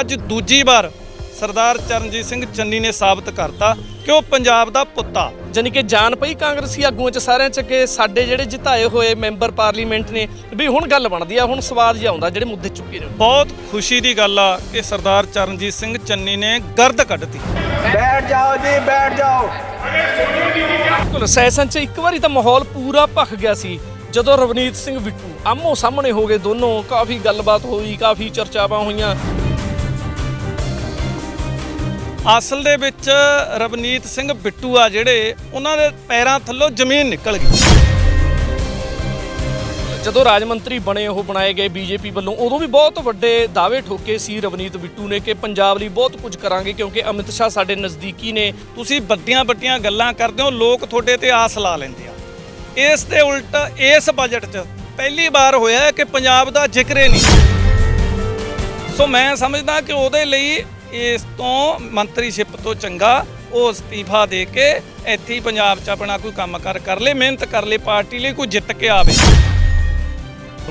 ਅੱਜ ਦੂਜੀ ਵਾਰ ਸਰਦਾਰ ਚਰਨਜੀਤ ਸਿੰਘ ਚੰਨੀ ਨੇ ਸਾਬਤ ਕਰਤਾ ਕਿ ਉਹ ਪੰਜਾਬ ਦਾ ਪੁੱਤਾ। ਜਾਨੀ ਕਿ ਜਾਨ ਪਈ ਕਾਂਗਰਸੀ ਆਗੂਆਂ ਚ ਸਾਰਿਆਂ ਚ ਕਿ ਸਾਡੇ ਜਿਹੜੇ ਜਿਤਾਏ ਹੋਏ ਮੈਂਬਰ ਪਾਰਲੀਮੈਂਟ ਨੇ ਵੀ ਹੁਣ ਗੱਲ ਬਣਦੀ ਆ ਹੁਣ ਸਵਾਦ ਜਿਹਾ ਆਉਂਦਾ ਜਿਹੜੇ ਮੁੱਦੇ ਚੁੱਕੇ ਨੇ। ਬਹੁਤ ਖੁਸ਼ੀ ਦੀ ਗੱਲ ਆ ਕਿ ਸਰਦਾਰ ਚਰਨਜੀਤ ਸਿੰਘ ਚੰਨੀ ਨੇ ਗਰਦ ਕੱਢਤੀ। ਬੈਠ ਜਾਓ ਜੀ ਬੈਠ ਜਾਓ। ਬਿਲਕੁਲ ਸੈਸ਼ਨ ਚ ਇੱਕ ਵਾਰੀ ਤਾਂ ਮਾਹੌਲ ਪੂਰਾ ਭਖ ਗਿਆ ਸੀ ਜਦੋਂ ਰਵਨੀਤ ਸਿੰਘ ਵਿੱਟੂ ਆਮੋ ਸਾਹਮਣੇ ਹੋ ਗਏ ਦੋਨੋਂ ਕਾਫੀ ਗੱਲਬਾਤ ਹੋਈ ਕਾਫੀ ਚਰਚਾਵਾਂ ਹੋਈਆਂ। ਅਸਲ ਦੇ ਵਿੱਚ ਰਵਨੀਤ ਸਿੰਘ ਬਿੱਟੂ ਆ ਜਿਹੜੇ ਉਹਨਾਂ ਦੇ ਪੈਰਾਂ ਥੱਲੋਂ ਜ਼ਮੀਨ ਨਿਕਲ ਗਈ। ਜਦੋਂ ਰਾਜ ਮੰਤਰੀ ਬਣੇ ਉਹ ਬਣਾਏ ਗਏ ਬੀਜੇਪੀ ਵੱਲੋਂ ਉਦੋਂ ਵੀ ਬਹੁਤ ਵੱਡੇ ਦਾਅਵੇ ਠੋਕੇ ਸੀ ਰਵਨੀਤ ਬਿੱਟੂ ਨੇ ਕਿ ਪੰਜਾਬ ਲਈ ਬਹੁਤ ਕੁਝ ਕਰਾਂਗੇ ਕਿਉਂਕਿ ਅਮਿਤ ਸ਼ਾਹ ਸਾਡੇ ਨਜ਼ਦੀਕੀ ਨੇ। ਤੁਸੀਂ ਵੱਡੀਆਂ ਵੱਡੀਆਂ ਗੱਲਾਂ ਕਰਦੇ ਹੋ ਲੋਕ ਤੁਹਾਡੇ ਤੇ ਆਸ ਲਾ ਲੈਂਦੇ ਆ। ਇਸ ਦੇ ਉਲਟ ਇਸ ਬਜਟ 'ਚ ਪਹਿਲੀ ਵਾਰ ਹੋਇਆ ਕਿ ਪੰਜਾਬ ਦਾ ਜ਼ਿਕਰ ਹੀ ਨਹੀਂ। ਸੋ ਮੈਂ ਸਮਝਦਾ ਕਿ ਉਹਦੇ ਲਈ ਇਸ ਤੋਂ ਮੰਤਰੀਸ਼ਿਪ ਤੋਂ ਚੰਗਾ ਉਹ ਅਸਤੀਫਾ ਦੇ ਕੇ ਇੱਥੇ ਹੀ ਪੰਜਾਬ 'ਚ ਆਪਣਾ ਕੋਈ ਕੰਮ ਕਰ ਕਰ ਲੇ ਮਿਹਨਤ ਕਰ ਲੇ ਪਾਰਟੀ ਲਈ ਕੋਈ ਜਿੱਤ ਕੇ ਆਵੇ।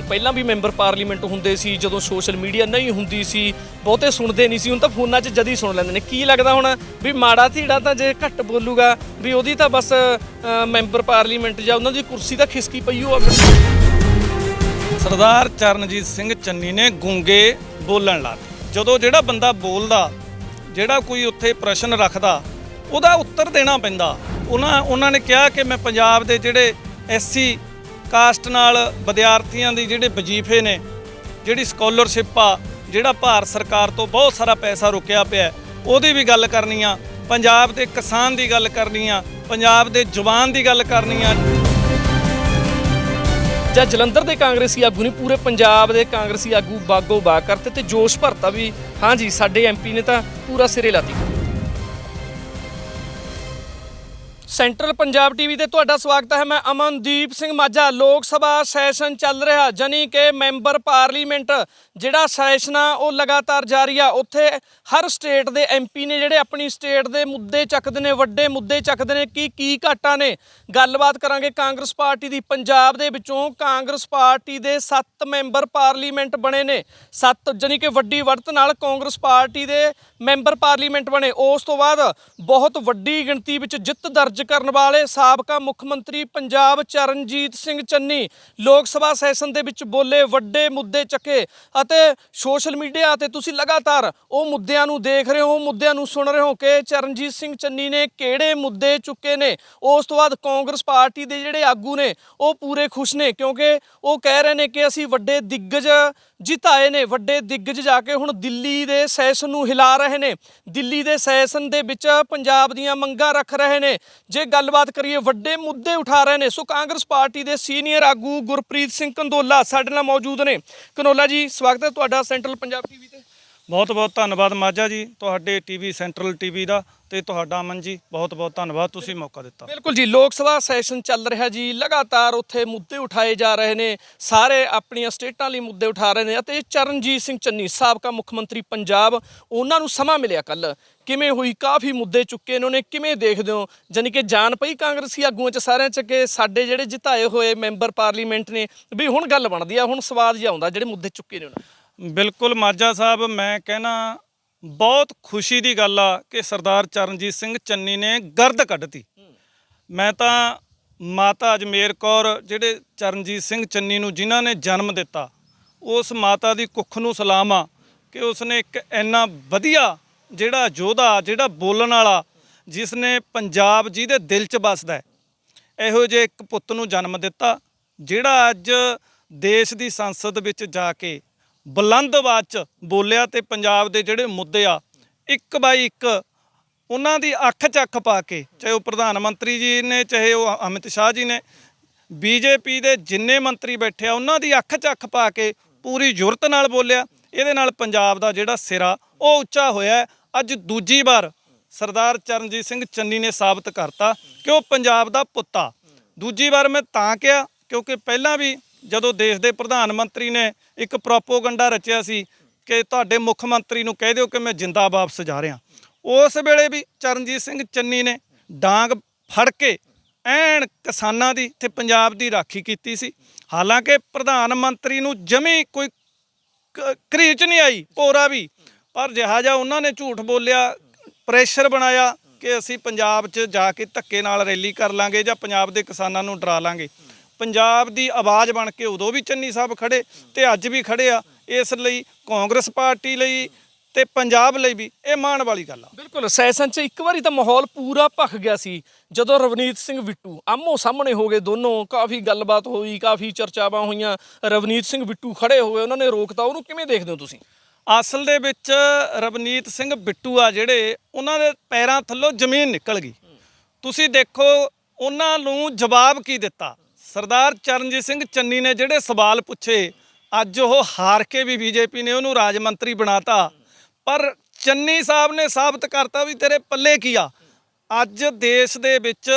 ਪਹਿਲਾਂ ਵੀ ਮੈਂਬਰ ਪਾਰਲੀਮੈਂਟ ਹੁੰਦੇ ਸੀ ਜਦੋਂ ਸੋਸ਼ਲ ਮੀਡੀਆ ਨਹੀਂ ਹੁੰਦੀ ਸੀ ਬਹੁਤੇ ਸੁਣਦੇ ਨਹੀਂ ਸੀ ਹੁਣ ਤਾਂ ਫੋਨਾਂ 'ਚ ਜਦੀ ਸੁਣ ਲੈਂਦੇ ਨੇ। ਕੀ ਲੱਗਦਾ ਹੁਣ ਵੀ ਮਾੜਾ ਧੀੜਾ ਤਾਂ ਜੇ ਘੱਟ ਬੋਲੂਗਾ ਵੀ ਉਹਦੀ ਤਾਂ ਬਸ ਮੈਂਬਰ ਪਾਰਲੀਮੈਂਟ ਜਾਂ ਉਹਨਾਂ ਦੀ ਕੁਰਸੀ ਤਾਂ ਖਿਸਕੀ ਪਈ ਹੋ ਸਰਦਾਰ ਚਰਨਜੀਤ ਸਿੰਘ ਚੰਨੀ ਨੇ ਗੂੰਗੇ ਬੋਲਣ ਲਾ ਦਿੱਤੇ ਜਦੋਂ ਜਿਹੜਾ ਬੰਦਾ ਬੋਲਦਾ ਜਿਹੜਾ ਕੋਈ ਉੱਥੇ ਪ੍ਰਸ਼ਨ ਰੱਖਦਾ, ਉਹਦਾ ਉੱਤਰ ਦੇਣਾ ਪੈਂਦਾ। ਉਹਨਾਂ ਉਹਨਾਂ ਨੇ ਕਿਹਾ ਕਿ ਮੈਂ ਪੰਜਾਬ ਦੇ ਜਿਹੜੇ ਐਸਸੀ ਕਾਸਟ ਨਾਲ ਵਿਦਿਆਰਥੀਆਂ ਦੀ ਜਿਹੜੇ ਵਜੀਫੇ ਨੇ, ਜਿਹੜੀ ਸਕਾਲਰਸ਼ਿਪ ਆ, ਜਿਹੜਾ ਭਾਰਤ ਸਰਕਾਰ ਤੋਂ ਬਹੁਤ ਸਾਰਾ ਪੈਸਾ ਰੁਕਿਆ ਪਿਆ, ਉਹਦੀ ਵੀ ਗੱਲ ਕਰਨੀ ਆ। ਪੰਜਾਬ ਦੇ ਕਿਸਾਨ ਦੀ ਗੱਲ ਕਰਨੀ ਆ, ਪੰਜਾਬ ਦੇ ਜਵਾਨ ਦੀ ਗੱਲ ਕਰਨੀ ਆ। ਜਾਂ ਜਲੰਧਰ ਦੇ ਕਾਂਗਰਸੀ ਆਗੂ ਨੇ, ਪੂਰੇ ਪੰਜਾਬ ਦੇ ਕਾਂਗਰਸੀ ਆਗੂ ਬਾਗੋ ਬਾਗ ਕਰਤੇ ਤੇ ਜੋਸ਼ ਭਰਤਾ ਵੀ। ਹਾਂਜੀ, ਸਾਡੇ ਐਮਪੀ ਨੇ ਤਾਂ ਪੂਰਾ ਸਿਰੇ ਲਾਤੀ। ਸੈਂਟਰਲ ਪੰਜਾਬ ਟੀਵੀ ਤੇ ਤੁਹਾਡਾ ਸਵਾਗਤ ਹੈ। ਮੈਂ ਅਮਨਦੀਪ ਸਿੰਘ ਮਾਝਾ। ਲੋਕ ਸਭਾ ਸੈਸ਼ਨ ਚੱਲ ਰਿਹਾ ਜਾਨੀ ਕਿ ਮੈਂਬਰ ਪਾਰਲੀਮੈਂਟ ਜਿਹੜਾ ਸੈਸ਼ਨ ਆ, ਉਹ ਲਗਾਤਾਰ ਜਾਰੀ ਆ। ਉੱਥੇ ਹਰ ਸਟੇਟ ਦੇ ਐਮਪੀ ਨੇ ਜਿਹੜੇ ਆਪਣੀ ਸਟੇਟ ਦੇ ਮੁੱਦੇ ਚੱਕਦੇ ਨੇ, ਵੱਡੇ ਮੁੱਦੇ ਚੱਕਦੇ ਨੇ, ਕੀ ਕੀ ਘਾਟਾਂ ਨੇ, ਗੱਲਬਾਤ ਕਰਾਂਗੇ ਕਾਂਗਰਸ ਪਾਰਟੀ ਦੀ। ਪੰਜਾਬ ਦੇ ਵਿੱਚੋਂ ਕਾਂਗਰਸ ਪਾਰਟੀ ਦੇ 7 ਮੈਂਬਰ ਪਾਰਲੀਮੈਂਟ ਬਣੇ ਨੇ। 7 ਜਾਨੀ ਕਿ ਵੱਡੀ ਵੜਤ ਨਾਲ ਕਾਂਗਰਸ ਪਾਰਟੀ ਦੇ ਮੈਂਬਰ ਪਾਰਲੀਮੈਂਟ ਬਣੇ। ਉਸ ਤੋਂ ਬਾਅਦ ਬਹੁਤ ਵੱਡੀ ਗਿਣਤੀ ਵਿੱਚ ਜਿੱਤ ਦਰਜ ਕਰਨ ਵਾਲੇ ਸਾਬਕਾ ਮੁੱਖ ਮੰਤਰੀ ਪੰਜਾਬ ਚਰਨਜੀਤ ਸਿੰਘ ਚੰਨੀ ਲੋਕ ਸਭਾ ਸੈਸ਼ਨ ਦੇ ਵਿੱਚ ਬੋਲੇ ਵੱਡੇ ਮੁੱਦੇ ਚੱਕੇ ਅਤੇ ਸੋਸ਼ਲ ਮੀਡੀਆ ਤੇ ਤੁਸੀਂ ਲਗਾਤਾਰ ਉਹ ਮੁੱਦਿਆਂ ਨੂੰ ਦੇਖ ਰਹੇ ਹੋ, ਮੁੱਦਿਆਂ ਨੂੰ ਸੁਣ ਰਹੇ ਹੋ ਕਿ ਚਰਨਜੀਤ ਸਿੰਘ ਚੰਨੀ ਨੇ ਕਿਹੜੇ ਮੁੱਦੇ ਚੁੱਕੇ ਨੇ। ਉਸ ਤੋਂ ਬਾਅਦ ਕਾਂਗਰਸ ਪਾਰਟੀ ਦੇ ਜਿਹੜੇ ਆਗੂ ਨੇ ਉਹ ਪੂਰੇ ਖੁਸ਼ ਨੇ ਕਿਉਂਕਿ ਉਹ ਕਹਿ ਰਹੇ ਨੇ ਕਿ ਅਸੀਂ ਵੱਡੇ ਦਿੱਗਜ ਜਿਤਾਏ ਨੇ ਵੱਡੇ ਦਿੱਗਜ ਜਾ ਕੇ ਹੁਣ ਦਿੱਲੀ ਦੇ ਸੈਸ਼ਨ ਨੂੰ ਹਿਲਾ ਰਹੇ ਨੇ। ਦਿੱਲੀ ਦੇ ਸੈਸ਼ਨ ਦੇ ਵਿੱਚ ਪੰਜਾਬ ਦੀਆਂ ਮੰਗਾਂ ਰੱਖ ਰਹੇ ਨੇ। ਜੇ ਗੱਲਬਾਤ ਕਰੀਏ, ਵੱਡੇ ਮੁੱਦੇ ਉਠਾ ਰਹੇ ਨੇ। ਸੋ ਕਾਂਗਰਸ ਪਾਰਟੀ ਦੇ ਸੀਨੀਅਰ ਆਗੂ ਗੁਰਪ੍ਰੀਤ ਸਿੰਘ ਕੰਦੋਲਾ ਸਾਡੇ ਨਾਲ ਮੌਜੂਦ ਨੇ। ਕਨੋਲਾ ਜੀ, ਸਵਾਗਤ ਹੈ ਤੁਹਾਡਾ ਸੈਂਟਰਲ ਪੰਜਾਬ ਟੀਵੀ ਤੇ। ਬਹੁਤ ਬਹੁਤ ਧੰਨਵਾਦ ਮਾਝਾ ਜੀ, ਤੁਹਾਡੇ ਟੀਵੀ ਸੈਂਟਰਲ ਟੀਵੀ ਦਾ ਤੇ ਤੁਹਾਡਾ ਅਮਨ ਜੀ, ਬਹੁਤ ਬਹੁਤ ਧੰਨਵਾਦ, ਤੁਸੀਂ ਮੌਕਾ ਦਿੱਤਾ। ਬਿਲਕੁਲ ਜੀ, ਲੋਕ ਸਭਾ ਸੈਸ਼ਨ ਚੱਲ ਰਿਹਾ ਜੀ, ਲਗਾਤਾਰ ਉੱਥੇ ਮੁੱਦੇ ਉਠਾਏ ਜਾ ਰਹੇ ਨੇ, ਸਾਰੇ ਆਪਣੀਆਂ ਸਟੇਟਾਂ ਲਈ ਮੁੱਦੇ ਉਠਾ ਰਹੇ ਨੇ ਅਤੇ ਚਰਨਜੀਤ ਸਿੰਘ ਚੰਨੀ, ਸਾਬਕਾ ਮੁੱਖ ਮੰਤਰੀ ਪੰਜਾਬ, ਉਹਨਾਂ ਨੂੰ ਸਮਾਂ ਮਿਲਿਆ ਕੱਲ ਕਿਵੇਂ ਹੋਈ, ਕਾਫੀ ਮੁੱਦੇ ਚੁੱਕੇ ਇਹਨਾਂ ਨੇ ਕਿਵੇਂ ਦੇਖਦੇ ਹੋ? ਜਾਨੀ ਕਿ ਜਾਣ ਪਈ ਕਾਂਗਰਸੀ ਆਗੂਆਂ ਚ ਸਾਰਿਆਂ ਚ ਕਿ ਸਾਡੇ ਜਿਹੜੇ ਜਿਤਾਏ ਹੋਏ ਮੈਂਬਰ ਪਾਰਲੀਮੈਂਟ ਨੇ, ਵੀ ਹੁਣ ਗੱਲ ਬਣਦੀ ਆ, ਹੁਣ ਸਵਾਦ ਜਿਹਾ ਆਉਂਦਾ, ਜਿਹੜੇ ਮੁੱਦੇ ਚੁੱਕੇ ਨੇ ਉਹਨਾਂ ਬਿਲਕੁਲ ਮਾਝਾ ਸਾਹਿਬ, ਮੈਂ ਕਹਿਣਾ ਬਹੁਤ ਖੁਸ਼ੀ ਦੀ ਗੱਲ ਆ ਕਿ ਸਰਦਾਰ ਚਰਨਜੀਤ ਸਿੰਘ ਚੰਨੀ ਨੇ ਗਰਦ ਕੱਢਤੀ। ਮੈਂ ਤਾਂ ਮਾਤਾ ਅਜਮੇਰ ਕੌਰ, ਜਿਹੜੇ ਚਰਨਜੀਤ ਸਿੰਘ ਚੰਨੀ ਨੂੰ ਜਿਨ੍ਹਾਂ ਨੇ ਜਨਮ ਦਿੱਤਾ, ਉਸ ਮਾਤਾ ਦੀ ਕੁੱਖ ਨੂੰ ਸਲਾਮ ਆ ਕਿ ਉਸਨੇ ਇੱਕ ਇੰਨਾ ਵਧੀਆ ਜਿਹੜਾ ਯੋਧਾ, ਜਿਹੜਾ ਬੋਲਣ ਵਾਲਾ ਜਿਸ ਨੇ ਪੰਜਾਬ ਜੀ ਦੇ ਦਿਲ 'ਚ ਵੱਸਦਾ ਇਹੋ ਜਿਹੇ ਇੱਕ ਪੁੱਤ ਨੂੰ ਜਨਮ ਦਿੱਤਾ, ਜਿਹੜਾ ਅੱਜ ਦੇਸ਼ ਦੀ ਸੰਸਦ ਵਿੱਚ ਜਾ ਕੇ ਬੁਲੰਦ ਆਵਾਜ਼ 'ਚ ਬੋਲਿਆ ਤੇ ਪੰਜਾਬ ਦੇ ਜਿਹੜੇ ਮੁੱਦੇ ਆ, ਇੱਕ ਬਾਈ ਇੱਕ ਉਹਨਾਂ ਦੀ ਅੱਖ 'ਚ ਅੱਖ ਪਾ ਕੇ, ਚਾਹੇ ਉਹ ਪ੍ਰਧਾਨ ਮੰਤਰੀ ਜੀ ਨੇ, ਚਾਹੇ ਉਹ ਅਮਿਤ ਸ਼ਾਹ ਜੀ ਨੇ ਬੀਜੇਪੀ ਦੇ ਜਿੰਨੇ ਮੰਤਰੀ ਬੈਠੇ ਆ, ਉਹਨਾਂ ਦੀ ਅੱਖ 'ਚ ਅੱਖ ਪਾ ਕੇ ਪੂਰੀ ਜੁਰਤ ਨਾਲ ਬੋਲਿਆ, ਇਹਦੇ ਨਾਲ ਪੰਜਾਬ ਦਾ ਜਿਹੜਾ ਸਿਰਾ, ਉਹ ਉੱਚਾ ਹੋਇਆ ਅੱਜ ਦੂਜੀ ਵਾਰ ਸਰਦਾਰ ਚਰਨਜੀਤ ਸਿੰਘ ਚੰਨੀ ਨੇ ਸਾਬਤ ਕਰਤਾ ਕਿ ਉਹ ਪੰਜਾਬ ਦਾ ਪੁੱਤਾ। ਦੂਜੀ ਵਾਰ ਮੈਂ ਤਾਂ ਕਿਹਾ, ਕਿਉਂਕਿ ਪਹਿਲਾਂ ਵੀ ਜਦੋਂ ਦੇਸ਼ ਦੇ ਪ੍ਰਧਾਨ ਮੰਤਰੀ ਨੇ ਇੱਕ ਪ੍ਰੋਪੋਗੰਡਾ ਰਚਿਆ ਸੀ ਕਿ ਤੁਹਾਡੇ ਮੁੱਖ ਮੰਤਰੀ ਨੂੰ ਕਹਿ ਦਿਓ ਕਿ ਮੈਂ ਜਿੰਦਾ ਵਾਪਸ ਜਾ ਰਿਹਾ। ਉਸ ਵੇਲੇ ਵੀ ਚਰਨਜੀਤ ਸਿੰਘ ਚੰਨੀ ਨੇ ਡਾਂਗ ਫੜ ਕੇ ਐਨ ਕਿਸਾਨਾਂ ਦੀ ਤੇ ਪੰਜਾਬ ਦੀ ਰਾਖੀ ਕੀਤੀ ਸੀ। ਹਾਲਾਂਕਿ ਪ੍ਰਧਾਨ ਮੰਤਰੀ ਨੂੰ ਜਮੀ ਕੋਈ ਕ- ਕਰੀਚ ਨਹੀਂ ਆਈ ਪੋਰਾ ਵੀ। ਪਰ ਜਿਹਾ ਜਿਹਾ ਉਹਨਾਂ ਨੇ ਝੂਠ ਬੋਲਿਆ, ਪ੍ਰੈਸ਼ਰ ਬਣਾਇਆ ਕਿ ਅਸੀਂ ਪੰਜਾਬ 'ਚ ਜਾ ਕੇ ਧੱਕੇ ਨਾਲ ਰੈਲੀ ਕਰ ਲਾਂਗੇ ਜਾਂ ਪੰਜਾਬ ਦੇ ਕਿਸਾਨਾਂ ਨੂੰ ਡਰਾ ਲਾਂਗੇ। ਪੰਜਾਬ ਦੀ ਆਵਾਜ਼ ਬਣ ਕੇ ਉਦੋਂ ਵੀ ਚੰਨੀ ਸਾਹਿਬ ਖੜੇ ਤੇ ਅੱਜ ਵੀ ਖੜੇ ਆ ਇਸ ਲਈ ਕਾਂਗਰਸ ਪਾਰਟੀ ਲਈ ਤੇ ਪੰਜਾਬ ਲਈ ਵੀ ਇਹ ਮਾਣ ਵਾਲੀ ਗੱਲ ਆ। ਬਿਲਕੁਲ ਸੈਸ਼ਨ 'ਚ ਇੱਕ ਵਾਰੀ ਤਾਂ ਮਾਹੌਲ ਪੂਰਾ ਭਖ ਗਿਆ ਸੀ ਜਦੋਂ ਰਵਨੀਤ ਸਿੰਘ ਬਿੱਟੂ ਆਮੋ ਸਾਹਮਣੇ ਹੋ ਗਏ ਦੋਨੋਂ ਕਾਫੀ ਗੱਲਬਾਤ ਹੋਈ ਕਾਫੀ ਚਰਚਾਵਾਂ ਹੋਈਆਂ ਰਵਨੀਤ ਸਿੰਘ ਬਿੱਟੂ ਖੜੇ ਹੋਏ ਉਹਨਾਂ ਨੇ ਰੋਕਤਾ ਉਹਨੂੰ ਕਿਵੇਂ ਦੇਖਦੇ ਹੋ ਤੁਸੀਂ? ਅਸਲ ਦੇ ਵਿੱਚ ਰਵਨੀਤ ਸਿੰਘ ਬਿੱਟੂ ਆ ਜਿਹੜੇ ਉਹਨਾਂ ਦੇ ਪੈਰਾਂ ਥੱਲੋਂ ਜ਼ਮੀਨ ਨਿਕਲ ਗਈ। ਤੁਸੀਂ ਦੇਖੋ ਉਹਨਾਂ ਨੂੰ ਜਵਾਬ ਕੀ ਦਿੱਤਾ? ਸਰਦਾਰ ਚਰਨਜੀਤ ਸਿੰਘ ਚੰਨੀ ਨੇ ਜਿਹੜੇ ਸਵਾਲ ਪੁੱਛੇ, ਅੱਜ ਉਹ ਹਾਰ ਕੇ ਵੀ ਬੀਜੇਪੀ ਨੇ ਉਹਨੂੰ ਰਾਜ ਮੰਤਰੀ ਬਣਾਤਾ। ਪਰ ਚੰਨੀ ਸਾਹਿਬ ਨੇ ਸਾਬਤ ਕਰਤਾ ਵੀ ਤੇਰੇ ਪੱਲੇ ਕੀ ਆ? ਅੱਜ ਦੇਸ਼ ਦੇ ਵਿੱਚ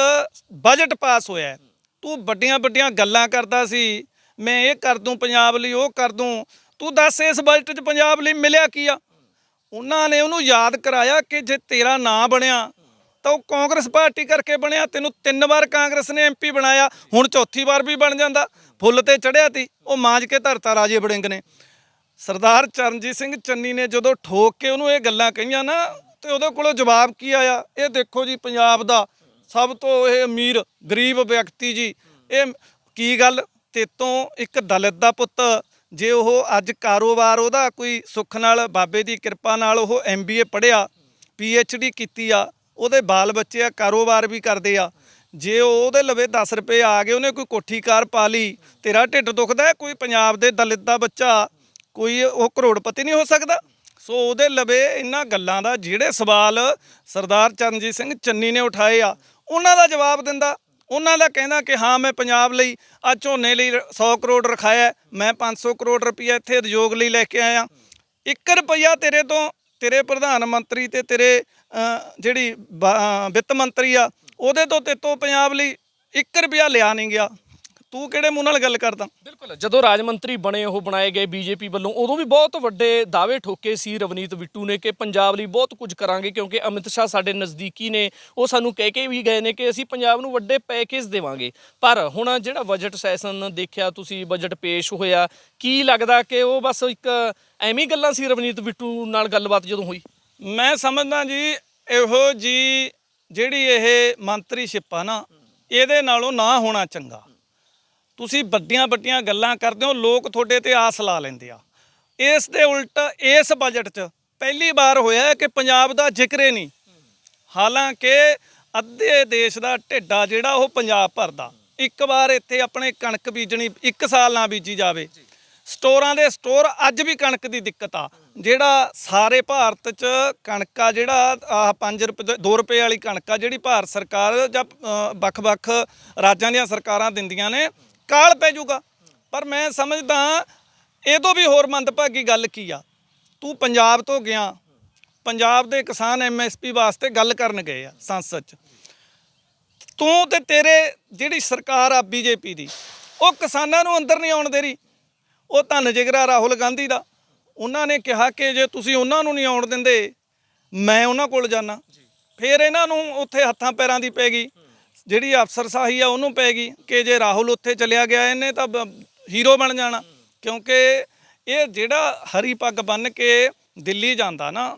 ਬਜਟ ਪਾਸ ਹੋਇਆ ਤੂੰ ਵੱਡੀਆਂ ਵੱਡੀਆਂ ਗੱਲਾਂ ਕਰਦਾ ਸੀ, ਮੈਂ ਇਹ ਕਰ ਦੂੰ, ਪੰਜਾਬ ਲਈ ਉਹ ਕਰ ਦੂੰ। ਤੂੰ ਦੱਸ ਇਸ ਬਜਟ 'ਚ ਪੰਜਾਬ ਲਈ ਮਿਲਿਆ ਕੀ ਆ? ਉਹਨਾਂ ਨੇ ਉਹਨੂੰ ਯਾਦ ਕਰਾਇਆ ਕਿ ਜੇ ਤੇਰਾ ਨਾਂ ਬਣਿਆ ਤਾਂ ਉਹ ਕਾਂਗਰਸ ਪਾਰਟੀ ਕਰਕੇ ਬਣਿਆ, ਤੈਨੂੰ ਤਿੰਨ ਵਾਰ ਕਾਂਗਰਸ ਨੇ ਐਮਪੀ ਬਣਾਇਆ, ਹੁਣ ਚੌਥੀ ਵਾਰ ਵੀ ਬਣ ਜਾਂਦਾ। ਫੁੱਲ ਤੇ ਚੜਿਆ ਤੀ, ਉਹ ਮਾਂਜ ਕੇ ਧਰਤਾ ਰਾਜੇ ਵੜਿੰਗ ਨੇ। ਸਰਦਾਰ ਚਰਨਜੀਤ ਸਿੰਘ ਚੰਨੀ ਨੇ ਜਦੋਂ ਠੋਕ ਕੇ ਉਹਨੂੰ ਇਹ ਗੱਲਾਂ ਕਹੀਆਂ ਨਾ, ਤੇ ਉਹਦੇ ਕੋਲੋਂ ਜਵਾਬ ਕੀ ਆਇਆ? ਇਹ ਦੇਖੋ ਜੀ, ਪੰਜਾਬ ਦਾ ਸਭ ਤੋਂ ਇਹ ਅਮੀਰ, ਗਰੀਬ ਵਿਅਕਤੀ ਜੀ, ਇਹ ਕੀ ਗੱਲ? ਤੇਤੋਂ ਇੱਕ ਦਲਿਤ ਦਾ ਪੁੱਤ, ਜੇ ਉਹ ਅੱਜ ਕਾਰੋਬਾਰ ਉਹਦਾ ਕੋਈ ਸੁੱਖ ਨਾਲ, ਬਾਬੇ ਦੀ ਕਿਰਪਾ ਨਾਲ ਉਹ ਐਮਬੀਏ ਪੜ੍ਹਿਆ ਡੀ ਕੀਤੀ ਆ ਉਹਦੇ ਬਾਲ ਬੱਚੇ ਆ ਕਾਰੋਬਾਰ ਵੀ ਕਰਦੇ ਆ। ਜੇ ਉਹਦੇ ਲਵੇ 10 ਰੁਪਏ ਆ ਗਏ ਉਹਨੇ ਕੋਈ ਕੋਠੀ ਕਾਰ ਪਾ ਲਈ ਤੇਰਾ ਢਿੱਡ ਦੁਖਦਾ ਕੋਈ ਪੰਜਾਬ ਦੇ ਦਲਿਤ ਦਾ ਬੱਚਾ ਕੋਈ ਉਹ ਕਰੋੜਪਤੀ ਨਹੀਂ ਹੋ ਸਕਦਾ। ਸੋ ਉਹਦੇ ਲਵੇ ਇਹਨਾਂ ਗੱਲਾਂ ਦਾ ਜਿਹੜੇ ਸਵਾਲ ਸਰਦਾਰ ਚਰਨਜੀਤ ਸਿੰਘ ਚੰਨੀ ਨੇ ਉਠਾਏ ਆ ਉਹਨਾਂ ਦਾ ਜਵਾਬ ਦਿੰਦਾ। ਉਹਨਾਂ ਦਾ ਕਹਿੰਦਾ ਕਿ ਹਾਂ ਮੈਂ ਪੰਜਾਬ ਲਈ ਆ ਝੋਨੇ ਲਈ 100 ਕਰੋੜ ਰਖਾਇਆ ਹੈ, ਮੈਂ 500 ਕਰੋੜ ਰੁਪਇਆ ਇੱਥੇ ਉਦਯੋਗ ਲਈ ਲੈ ਕੇ ਆਇਆ। 1 ਰੁਪਇਆ ਤੇਰੇ ਤੋਂ ਤੇਰੇ ਪ੍ਰਧਾਨ ਮੰਤਰੀ ਤੇ ਤੇਰੇ ਜਿਹੜੀ ਵਿੱਤ ਮੰਤਰੀ ਆ, ਉਹਦੇ ਤੋਂ ਤੇਤੋਂ ਪੰਜਾਬ ਲਈ 1 ਰੁਪਇਆ ਲਿਆ ਨਹੀਂ ਗਿਆ। ਤੂੰ ਕਿਹੜੇ ਮੂੰਹ ਨਾਲ ਗੱਲ ਕਰਦਾ? ਬਿਲਕੁਲ। ਜਦੋਂ ਰਾਜ ਮੰਤਰੀ ਬਣੇ ਉਹ ਬਣਾਏ ਗਏ ਬੀਜੇਪੀ ਵੱਲੋਂ ਉਦੋਂ ਵੀ ਬਹੁਤ ਵੱਡੇ ਦਾਅਵੇ ਠੋਕੇ ਸੀ ਰਵਨੀਤ ਬਿੱਟੂ ਨੇ ਕਿ ਪੰਜਾਬ ਲਈ ਬਹੁਤ ਕੁਝ ਕਰਾਂਗੇ ਕਿਉਂਕਿ ਅਮਿਤ ਸ਼ਾਹ ਸਾਡੇ ਨਜ਼ਦੀਕੀ ਨੇ। ਉਹ ਸਾਨੂੰ ਕਹਿ ਕੇ ਵੀ ਗਏ ਨੇ ਕਿ ਅਸੀਂ ਪੰਜਾਬ ਨੂੰ ਵੱਡੇ ਪੈਕੇਜ ਦੇਵਾਂਗੇ। ਪਰ ਹੁਣ ਜਿਹੜਾ ਬਜਟ ਸੈਸ਼ਨ ਦੇਖਿਆ ਤੁਸੀਂ ਬਜਟ ਪੇਸ਼ ਹੋਇਆ ਕੀ ਲੱਗਦਾ ਕਿ ਉਹ ਬਸ ਇੱਕ ਐਵੇਂ ਗੱਲਾਂ ਸੀ ਰਵਨੀਤ ਬਿੱਟੂ ਨਾਲ ਗੱਲਬਾਤ ਜਦੋਂ ਹੋਈ? ਮੈਂ ਸਮਝਦਾ ਜੀ ਇਹੋ ਜੀ ਜਿਹੜੀ ਇਹ ਮੰਤਰੀਸ਼ਿਪ ਆ ਨਾ ਇਹਦੇ ਨਾਲੋਂ ਨਾ ਹੋਣਾ ਚੰਗਾ। ਤੁਸੀਂ ਵੱਡੀਆਂ ਵੱਡੀਆਂ ਗੱਲਾਂ ਕਰਦੇ ਹੋ, ਲੋਕ ਤੁਹਾਡੇ ਤੇ ਆਸ ਲਾ ਲੈਂਦੇ ਆ। ਇਸ ਦੇ ਉਲਟ ਇਸ ਬਜਟ 'ਚ ਪਹਿਲੀ ਵਾਰ ਹੋਇਆ ਕਿ ਪੰਜਾਬ ਦਾ ਜ਼ਿਕਰ ਨਹੀਂ। ਹਾਲਾਂਕਿ ਅੱਧੇ ਦੇਸ਼ ਦਾ ਢਿੱਡਾ ਜਿਹੜਾ ਉਹ ਪੰਜਾਬ ਭਰਦਾ ਇੱਕ ਵਾਰ ਇੱਥੇ ਆਪਣੇ ਕਣਕ ਬੀਜਣੀ, ਇੱਕ ਸਾਲ ਨਾ ਬੀਜੀ ਜਾਵੇ। ਸਟੋਰਾਂ ਦੇ ਸਟੋਰ ਅੱਜ ਵੀ ਕਣਕ ਦੀ ਦਿੱਕਤ ਆ। ਜਿਹੜਾ ਸਾਰੇ ਭਾਰਤ 'ਚ ਕਣਕ ਆ, ਜਿਹੜਾ ਆਹ 5 ਰੁਪਏ 2 ਰੁਪਏ ਵਾਲੀ ਕਣਕ ਆ, ਜਿਹੜੀ ਭਾਰਤ ਸਰਕਾਰ ਜਾਂ ਵੱਖ-ਵੱਖ ਰਾਜਾਂ ਦੀਆਂ ਸਰਕਾਰਾਂ ਦਿੰਦੀਆਂ ਨੇ ਕਾਲ ਪੈ ਜਾਊਗਾ। ਪਰ ਮੈਂ ਸਮਝਦਾ ਇਹ ਤੋਂ ਵੀ ਹੋਰ ਮੰਦਭਾਗੀ ਗੱਲ ਕੀ ਆ? ਤੂੰ ਪੰਜਾਬ ਤੋਂ ਗਿਆ ਪੰਜਾਬ ਦੇ ਕਿਸਾਨ ਐਮਐਸਪੀ ਵਾਸਤੇ ਗੱਲ ਕਰਨ ਗਏ ਆ ਸੰਸਦ 'ਚ। ਤੂੰ ਤੇ ਤੇਰੇ ਜਿਹੜੀ ਸਰਕਾਰ ਆ ਬੀਜੇਪੀ ਦੀ ਉਹ ਕਿਸਾਨਾਂ ਨੂੰ ਅੰਦਰ ਨਹੀਂ ਆਉਣ ਦੇ ਰਹੀ। ਉਹ ਧੰਨ ਜਿਗਰਾ ਰਾਹੁਲ ਗਾਂਧੀ ਦਾ। ਉਹਨਾਂ ਨੇ ਕਿਹਾ ਕਿ ਜੇ ਤੁਸੀਂ ਉਹਨਾਂ ਨੂੰ ਨਹੀਂ ਆਉਣ ਦਿੰਦੇ ਮੈਂ ਉਹਨਾਂ ਕੋਲ ਜਾਣਾ ਫਿਰ ਇਹਨਾਂ ਨੂੰ ਉੱਥੇ ਹੱਥਾਂ ਪੈਰਾਂ ਦੀ ਪੈ ਗਈ। ਜਿਹੜੀ ਅਫਸਰਸ਼ਾਹੀ ਆ ਉਹਨੂੰ ਪੈ ਗਈ ਕਿ ਜੇ ਰਾਹੁਲ ਉੱਥੇ ਚਲਿਆ ਗਿਆ ਇਹਨੇ ਤਾਂ ਬ- ਹੀਰੋ ਬਣ ਜਾਣਾ। ਕਿਉਂਕਿ ਇਹ ਜਿਹੜਾ ਹਰੀ ਪੱਗ ਬੰਨ ਕੇ ਦਿੱਲੀ ਜਾਂਦਾ ਨਾ,